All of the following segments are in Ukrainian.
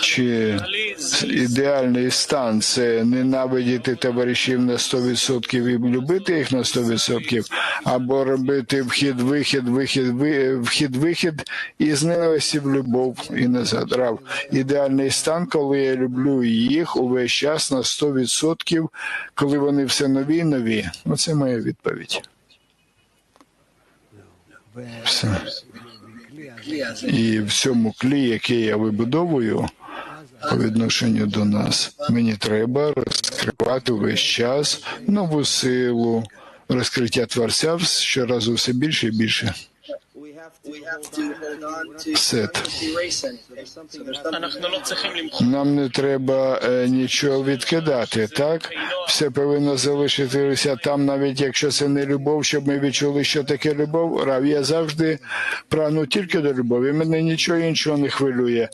Чи ідеальний стан це ненавидіти товаришів на 100% і любити їх на 100%, або робити вхід, вихід, вихід, ви- вхід, вихід із ненависті в любов і назад. Рав. Ідеальний стан, коли я люблю їх увесь час на 100%, коли вони все нові і нові. Оце моя відповідь. Все. І всьому клі, який я вибудовую по відношенню до нас, мені треба розкривати весь час нову силу, розкриття творця щоразу все більше і більше сет. Нам не треба е, нічого відкидати, так? Все повинно залишитися там, навіть якщо це не любов, щоб ми відчули, що таке любов. Рав, я завжди прагну тільки до любові. Мене нічого іншого не хвилює.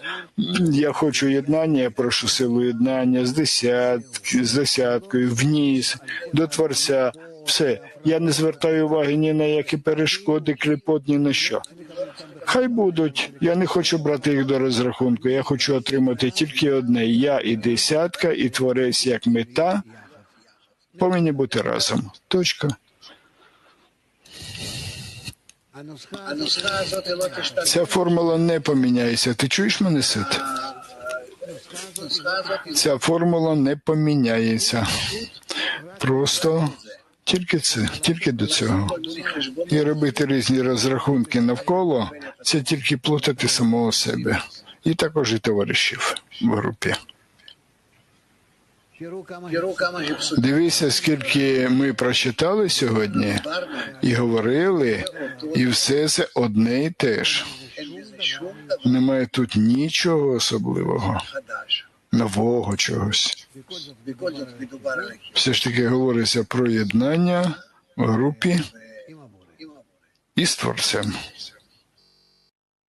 Я хочу єднання, я прошу силу єднання з десятки, з десяткою, вніс, до творця. Все, я не звертаю уваги ні на які перешкоди, кліпот, ні на що. Хай будуть. Я не хочу брати їх до розрахунку. Я хочу отримати тільки одне: я і десятка, і творець як мета повинні бути разом. Точка. Ця формула не поміняється. Ти чуєш мене Сет? Ця формула не поміняється. Просто тільки це, тільки до цього. І робити різні розрахунки навколо це тільки плутати самого себе і також і товаришів в групі. Дивися, скільки ми прочитали сьогодні і говорили, і все це одне і те ж. Немає тут нічого особливого нового чогось. Все ж таки говориться про єднання в групі із творцем.